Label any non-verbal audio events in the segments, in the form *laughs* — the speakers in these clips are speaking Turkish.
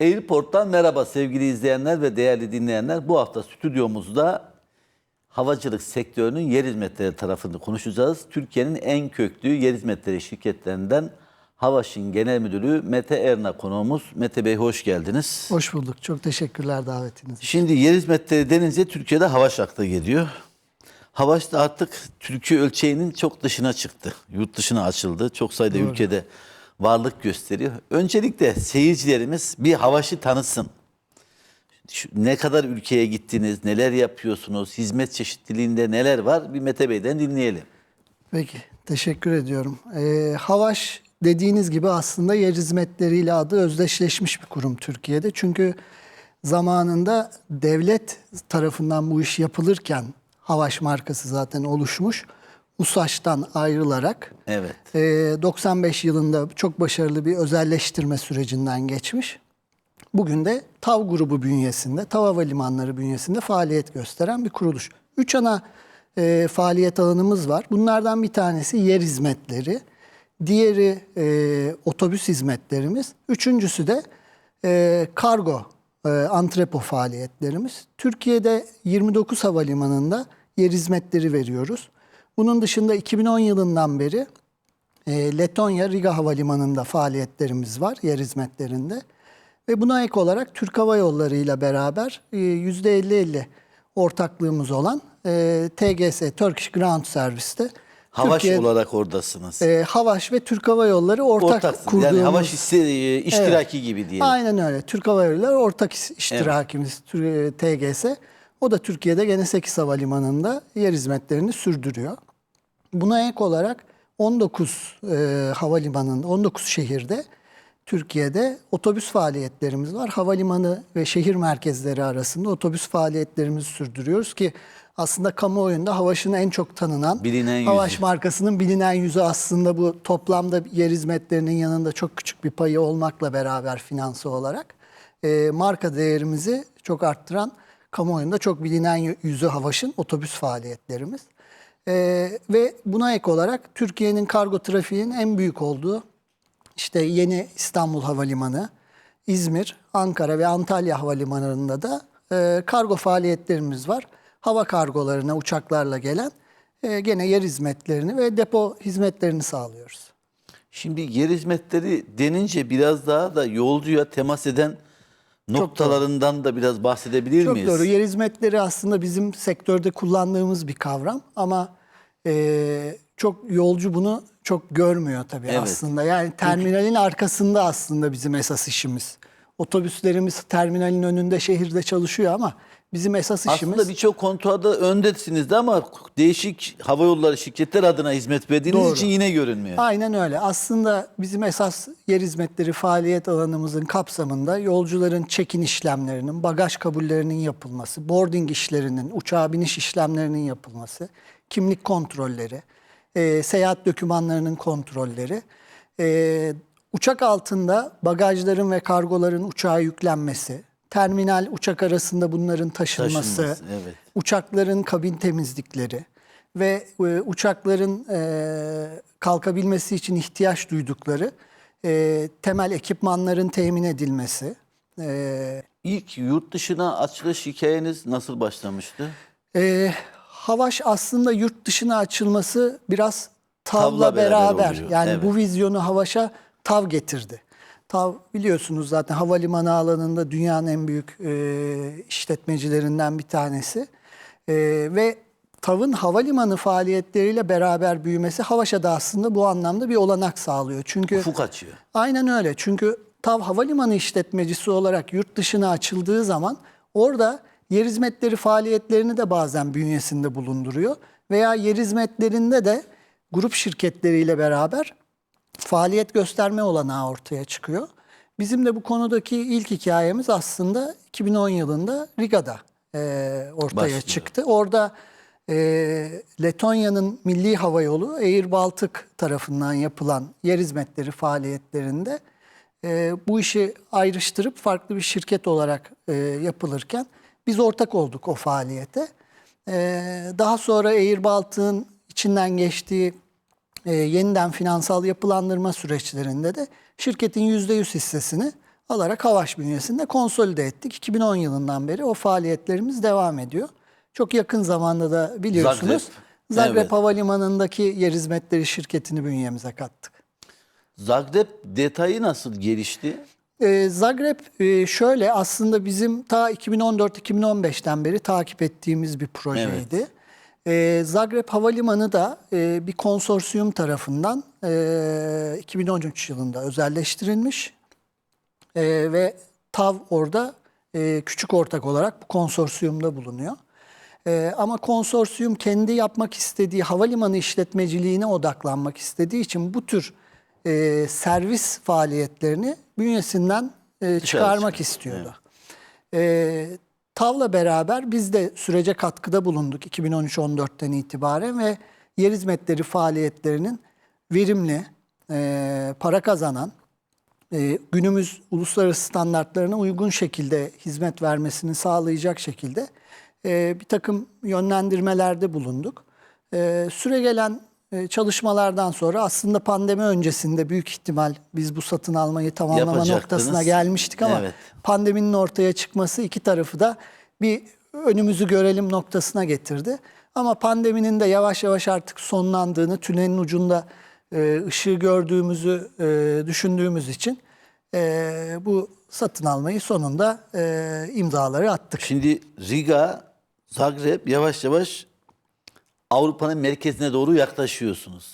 Airport'tan merhaba sevgili izleyenler ve değerli dinleyenler. Bu hafta stüdyomuzda havacılık sektörünün yer hizmetleri tarafını konuşacağız. Türkiye'nin en köklü yer hizmetleri şirketlerinden Havaş'ın Genel Müdürü Mete Erna konuğumuz. Mete Bey hoş geldiniz. Hoş bulduk. Çok teşekkürler davetiniz. Şimdi yer hizmetleri denince Türkiye'de Havaş akla geliyor. Havaş da artık Türkiye ölçeğinin çok dışına çıktı. Yurt dışına açıldı. Çok sayıda ülkede varlık gösteriyor. Öncelikle seyircilerimiz bir Havaş'ı tanısın. Ne kadar ülkeye gittiniz, neler yapıyorsunuz, hizmet çeşitliliğinde neler var bir Mete Bey'den dinleyelim. Peki, teşekkür ediyorum. Ee, Havaş dediğiniz gibi aslında yer hizmetleriyle adı özdeşleşmiş bir kurum Türkiye'de. Çünkü zamanında devlet tarafından bu iş yapılırken Havaş markası zaten oluşmuş. USAŞ'tan ayrılarak Evet. e, 95 yılında çok başarılı bir özelleştirme sürecinden geçmiş. Bugün de TAV grubu bünyesinde, TAV Havalimanları bünyesinde faaliyet gösteren bir kuruluş. Üç ana e, faaliyet alanımız var. Bunlardan bir tanesi yer hizmetleri, diğeri e, otobüs hizmetlerimiz, üçüncüsü de e, kargo, e, antrepo faaliyetlerimiz. Türkiye'de 29 havalimanında yer hizmetleri veriyoruz. Bunun dışında 2010 yılından beri e, Letonya Riga Havalimanı'nda faaliyetlerimiz var yer hizmetlerinde. Ve buna ek olarak Türk Hava Yolları ile beraber e, %50-50 ortaklığımız olan e, TGS, Turkish Ground Service'te Havaş Türkiye- olarak oradasınız. e, Havaş ve Türk Hava Yolları ortak Ortaksınız. kurduğumuz... Yani Havaş iste- e, iştiraki gibi diyelim. Aynen öyle. Türk Hava Yolları ortak iş- iştirakimiz Tür- TGS. O da Türkiye'de gene 8 havalimanında yer hizmetlerini sürdürüyor. Buna ek olarak 19 e, havalimanında, 19 şehirde Türkiye'de otobüs faaliyetlerimiz var. Havalimanı ve şehir merkezleri arasında otobüs faaliyetlerimizi sürdürüyoruz ki aslında kamuoyunda Havaş'ın en çok tanınan Bilinen yüzü. Havaş markasının bilinen yüzü aslında bu toplamda yer hizmetlerinin yanında çok küçük bir payı olmakla beraber finansı olarak e, marka değerimizi çok arttıran kamuoyunda çok bilinen yü- yüzü Havaş'ın otobüs faaliyetlerimiz. E, ve buna ek olarak Türkiye'nin kargo trafiğinin en büyük olduğu işte yeni İstanbul Havalimanı, İzmir, Ankara ve Antalya havalimanlarında da e, kargo faaliyetlerimiz var. Hava kargolarına uçaklarla gelen e, gene yer hizmetlerini ve depo hizmetlerini sağlıyoruz. Şimdi yer hizmetleri denince biraz daha da yolcuya temas eden noktalarından da biraz bahsedebilir Çok miyiz? doğru. Yer hizmetleri aslında bizim sektörde kullandığımız bir kavram ama e, çok yolcu bunu çok görmüyor tabii Evet. aslında. Yani terminalin arkasında aslında bizim esas işimiz. Otobüslerimiz terminalin önünde şehirde çalışıyor ama bizim esas işimiz Aslında birçok kontuarda öndesiniz de ama değişik hava yolları şirketler adına hizmet verdiğiniz Doğru. için yine görünmüyor. Aynen öyle. Aslında bizim esas yer hizmetleri faaliyet alanımızın kapsamında yolcuların check-in işlemlerinin, bagaj kabullerinin yapılması, boarding işlerinin, uçağa biniş işlemlerinin yapılması, kimlik kontrolleri, e, seyahat dokümanlarının kontrolleri, e, uçak altında bagajların ve kargoların uçağa yüklenmesi, terminal uçak arasında bunların taşınması, Taşınması, evet. uçakların kabin temizlikleri ve e, uçakların e, kalkabilmesi için ihtiyaç duydukları e, temel ekipmanların temin edilmesi. E, İlk yurt dışına açılış hikayeniz nasıl başlamıştı? e, Havaş aslında yurt dışına açılması biraz TAV'la TAV'la beraber beraber. yani evet. bu vizyonu Havaş'a TAV getirdi. TAV biliyorsunuz zaten havalimanı alanında dünyanın en büyük e, işletmecilerinden bir tanesi. E, ve TAV'ın havalimanı faaliyetleriyle beraber büyümesi Havaş'a da aslında bu anlamda bir olanak sağlıyor. Çünkü Ufuk açıyor. Aynen öyle. Çünkü TAV havalimanı işletmecisi olarak yurt dışına açıldığı zaman orada yer hizmetleri faaliyetlerini de bazen bünyesinde bulunduruyor. Veya yer hizmetlerinde de grup şirketleriyle beraber faaliyet gösterme olanağı ortaya çıkıyor. Bizim de bu konudaki ilk hikayemiz aslında 2010 yılında Riga'da e, ortaya Başlıyor. çıktı. Orada e, Letonya'nın Milli Hava Yolu Air Baltic tarafından yapılan yer hizmetleri faaliyetlerinde e, bu işi ayrıştırıp farklı bir şirket olarak e, yapılırken biz ortak olduk o faaliyete. E, daha sonra Air Baltic'in içinden geçtiği e, yeniden finansal yapılandırma süreçlerinde de şirketin %100 hissesini alarak Havaş bünyesinde konsolide ettik. 2010 yılından beri o faaliyetlerimiz devam ediyor. Çok yakın zamanda da biliyorsunuz Zagreb. Zagreb, Evet. Havalimanı'ndaki yer hizmetleri şirketini bünyemize kattık. Zagreb detayı nasıl gelişti? Ee, Zagreb e, şöyle aslında bizim ta 2014-2015'ten beri takip ettiğimiz bir projeydi. Ee, Zagreb Havalimanı da e, bir konsorsiyum tarafından e, 2013 yılında özelleştirilmiş E, ve TAV orada e, küçük ortak olarak bu konsorsiyumda bulunuyor. E, ama konsorsiyum kendi yapmak istediği havalimanı işletmeciliğine odaklanmak istediği için bu tür e, servis faaliyetlerini bünyesinden e, çıkarmak çıkar. istiyordu. E, TAV'la beraber biz de sürece katkıda bulunduk 2013-14'ten itibaren ve yer hizmetleri faaliyetlerinin verimli, e, para kazanan, e, günümüz uluslararası standartlarına uygun şekilde hizmet vermesini sağlayacak şekilde e, bir takım yönlendirmelerde bulunduk. E, süre gelen çalışmalardan sonra aslında pandemi öncesinde büyük ihtimal biz bu satın almayı tamamlama noktasına gelmiştik ama Evet. pandeminin ortaya çıkması iki tarafı da bir önümüzü görelim noktasına getirdi. Ama pandeminin de yavaş yavaş artık sonlandığını, tünelin ucunda e, ışığı gördüğümüzü e, düşündüğümüz için e, bu satın almayı sonunda imzaları attık. Şimdi Riga, Zagreb yavaş yavaş Avrupa'nın merkezine doğru yaklaşıyorsunuz.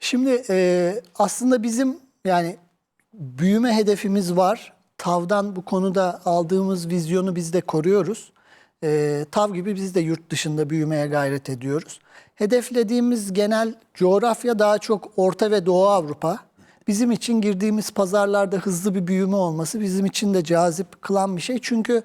Şimdi e, aslında bizim yani büyüme hedefimiz var. TAV'dan bu konuda aldığımız vizyonu biz de koruyoruz. E, TAV gibi biz de yurt dışında büyümeye gayret ediyoruz. Hedeflediğimiz genel coğrafya daha çok Orta ve Doğu Avrupa. Bizim için girdiğimiz pazarlarda hızlı bir büyüme olması bizim için de cazip kılan bir şey. Çünkü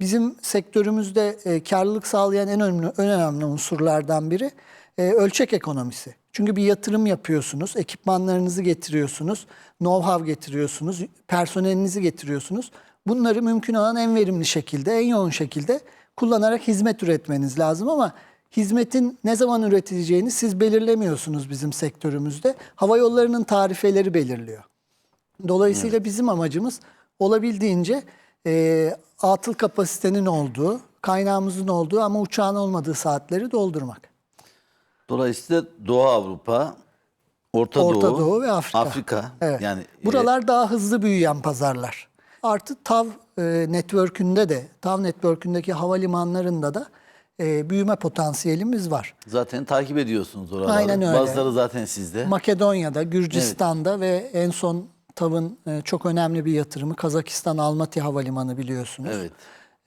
bizim sektörümüzde e, karlılık sağlayan en önemli, en önemli unsurlardan biri e, ölçek ekonomisi. Çünkü bir yatırım yapıyorsunuz, ekipmanlarınızı getiriyorsunuz, know-how getiriyorsunuz, personelinizi getiriyorsunuz. Bunları mümkün olan en verimli şekilde, en yoğun şekilde kullanarak hizmet üretmeniz lazım ama hizmetin ne zaman üretileceğini siz belirlemiyorsunuz bizim sektörümüzde. Hava yollarının tarifeleri belirliyor. Dolayısıyla bizim amacımız olabildiğince e, atıl kapasitenin olduğu, kaynağımızın olduğu ama uçağın olmadığı saatleri doldurmak. Dolayısıyla Doğu Avrupa, Orta, Orta Doğu, Doğu ve Afrika. Afrika. Evet. Yani e, Buralar daha hızlı büyüyen pazarlar. Artı TAV e, network'ünde de, TAV network'ündeki havalimanlarında da e, büyüme potansiyelimiz var. zaten takip ediyorsunuz oraları. Aynen öyle. Bazıları zaten sizde. Makedonya'da, Gürcistan'da ve en son TAV'ın e, çok önemli bir yatırımı Kazakistan Almaty Havalimanı biliyorsunuz. Evet.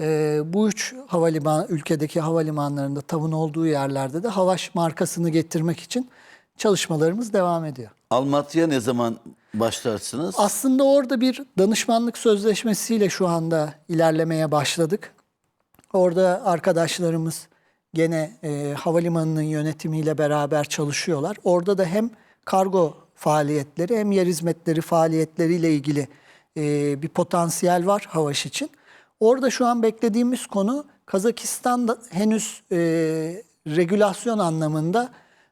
E, bu üç havaliman ülkedeki havalimanlarında TAV'ın olduğu yerlerde de Havaş markasını getirmek için çalışmalarımız devam ediyor. Almatya'ya ne zaman başlarsınız? Aslında orada bir danışmanlık sözleşmesiyle şu anda ilerlemeye başladık. Orada arkadaşlarımız gene e, havalimanının yönetimiyle beraber çalışıyorlar. Orada da hem kargo faaliyetleri hem yer hizmetleri faaliyetleriyle ilgili e, bir potansiyel var Havaş için. Orada şu an beklediğimiz konu Kazakistan'da henüz e, regülasyon anlamında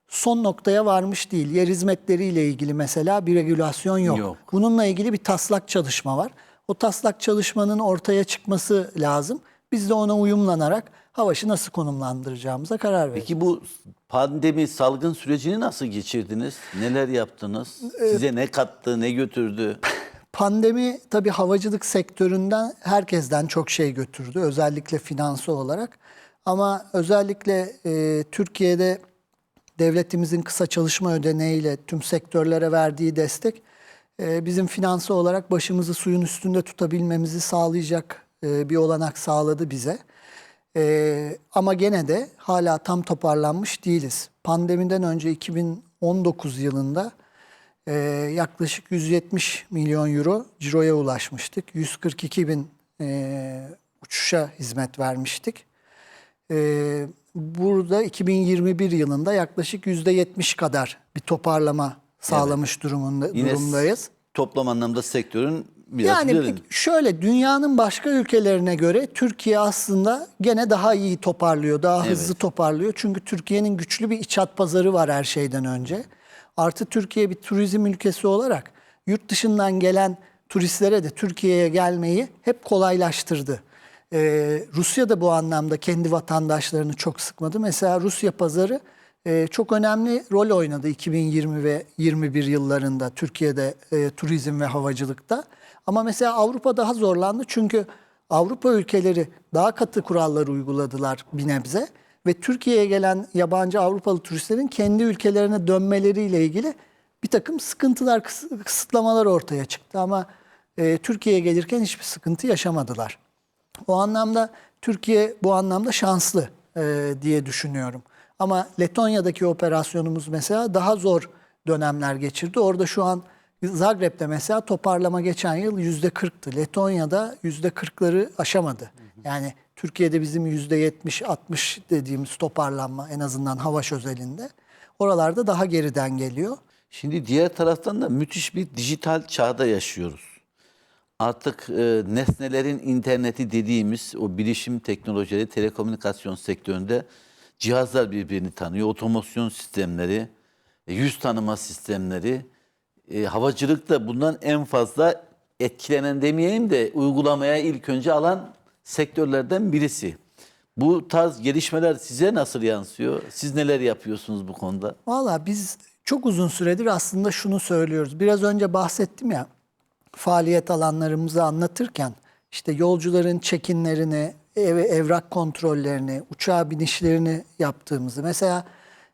son noktaya varmış değil. Yer hizmetleriyle ilgili mesela bir regülasyon yok. Yok. Bununla ilgili bir taslak çalışma var. O taslak çalışmanın ortaya çıkması lazım. Biz de ona uyumlanarak Havaş'ı nasıl konumlandıracağımıza karar verdik. Peki bu pandemi salgın sürecini nasıl geçirdiniz? Neler yaptınız? Size ne kattı, ne götürdü? *laughs* Pandemi tabii havacılık sektöründen herkesten çok şey götürdü. Özellikle finansı olarak. Ama özellikle e, Türkiye'de devletimizin kısa çalışma ödeneğiyle tüm sektörlere verdiği destek e, bizim finansı olarak başımızı suyun üstünde tutabilmemizi sağlayacak e, bir olanak sağladı bize. E, ama gene de hala tam toparlanmış değiliz. Pandemiden önce 2019 yılında e, yaklaşık 170 milyon euro ciroya ulaşmıştık. 142 bin e, uçuşa hizmet vermiştik. Ee, burada 2021 yılında yaklaşık %70 kadar bir toparlama sağlamış durumunda, Yine durumdayız. toplam anlamda sektörün biraz Yani üzerinde. şöyle dünyanın başka ülkelerine göre Türkiye aslında gene daha iyi toparlıyor, daha hızlı toparlıyor. Çünkü Türkiye'nin güçlü bir iç hat pazarı var her şeyden önce. Artı Türkiye bir turizm ülkesi olarak yurt dışından gelen turistlere de Türkiye'ye gelmeyi hep kolaylaştırdı. Ee, Rusya da bu anlamda kendi vatandaşlarını çok sıkmadı. Mesela Rusya pazarı e, çok önemli rol oynadı 2020 ve 21 yıllarında Türkiye'de e, turizm ve havacılıkta. Ama mesela Avrupa daha zorlandı çünkü Avrupa ülkeleri daha katı kurallar uyguladılar bir nebze ve Türkiye'ye gelen yabancı Avrupalı turistlerin kendi ülkelerine dönmeleriyle ilgili bir takım sıkıntılar, kıs- kısıtlamalar ortaya çıktı ama e, Türkiye'ye gelirken hiçbir sıkıntı yaşamadılar. O anlamda Türkiye bu anlamda şanslı e, diye düşünüyorum. Ama Letonya'daki operasyonumuz mesela daha zor dönemler geçirdi. Orada şu an Zagreb'de mesela toparlama geçen yıl yüzde kırktı. Letonya'da yüzde kırkları aşamadı. Yani Türkiye'de bizim yüzde yetmiş, 60 dediğimiz toparlanma en azından Havaş özelinde. Oralarda daha geriden geliyor. Şimdi diğer taraftan da müthiş bir dijital çağda yaşıyoruz. Artık e, nesnelerin interneti dediğimiz o bilişim teknolojileri, telekomünikasyon sektöründe cihazlar birbirini tanıyor. Otomasyon sistemleri, e, yüz tanıma sistemleri. E, havacılıkta bundan en fazla etkilenen demeyeyim de uygulamaya ilk önce alan sektörlerden birisi. Bu tarz gelişmeler size nasıl yansıyor? Siz neler yapıyorsunuz bu konuda? Valla biz çok uzun süredir aslında şunu söylüyoruz. Biraz önce bahsettim ya faaliyet alanlarımızı anlatırken işte yolcuların check-inlerini, ev, evrak kontrollerini, uçağa binişlerini yaptığımızı. Mesela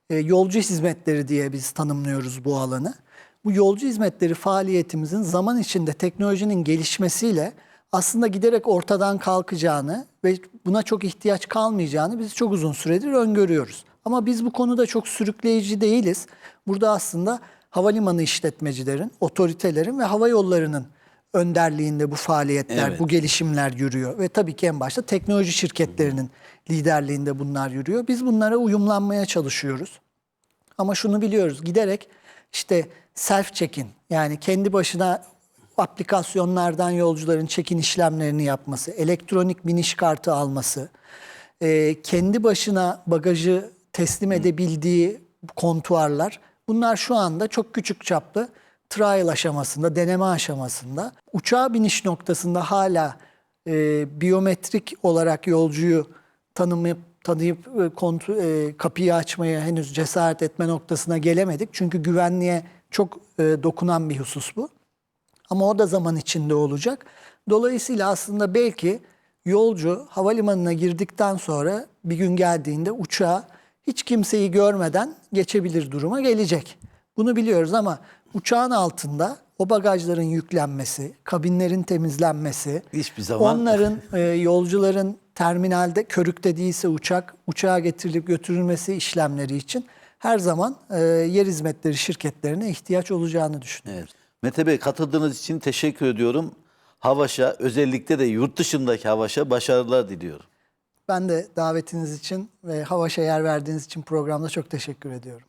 e, yolcu hizmetleri diye biz tanımlıyoruz bu alanı. Bu yolcu hizmetleri faaliyetimizin zaman içinde teknolojinin gelişmesiyle aslında giderek ortadan kalkacağını ve buna çok ihtiyaç kalmayacağını biz çok uzun süredir öngörüyoruz. Ama biz bu konuda çok sürükleyici değiliz. Burada aslında havalimanı işletmecilerin, otoritelerin ve hava yollarının önderliğinde bu faaliyetler, Evet. bu gelişimler yürüyor. Ve tabii ki en başta teknoloji şirketlerinin liderliğinde bunlar yürüyor. Biz bunlara uyumlanmaya çalışıyoruz. Ama şunu biliyoruz giderek işte self check-in yani kendi başına aplikasyonlardan yolcuların check-in işlemlerini yapması, elektronik biniş kartı alması, e, kendi başına bagajı teslim edebildiği kontuarlar bunlar şu anda çok küçük çaplı trial aşamasında, deneme aşamasında. Uçağa biniş noktasında hala e, biyometrik olarak yolcuyu tanımayıp tanıyıp e, kontrol, e, kapıyı açmaya henüz cesaret etme noktasına gelemedik. Çünkü güvenliğe çok e, dokunan bir husus bu. Ama o da zaman içinde olacak. Dolayısıyla aslında belki yolcu havalimanına girdikten sonra bir gün geldiğinde uçağa hiç kimseyi görmeden geçebilir duruma gelecek. Bunu biliyoruz ama uçağın altında o bagajların yüklenmesi, kabinlerin temizlenmesi, Hiçbir zaman- onların e, yolcuların terminalde körükte değilse uçak uçağa getirilip götürülmesi işlemleri için her zaman e, yer hizmetleri şirketlerine ihtiyaç olacağını düşünüyorum. Evet. Mete Bey katıldığınız için teşekkür ediyorum. Havaş'a özellikle de yurt dışındaki Havaş'a başarılar diliyorum. Ben de davetiniz için ve Havaş'a yer verdiğiniz için programda çok teşekkür ediyorum.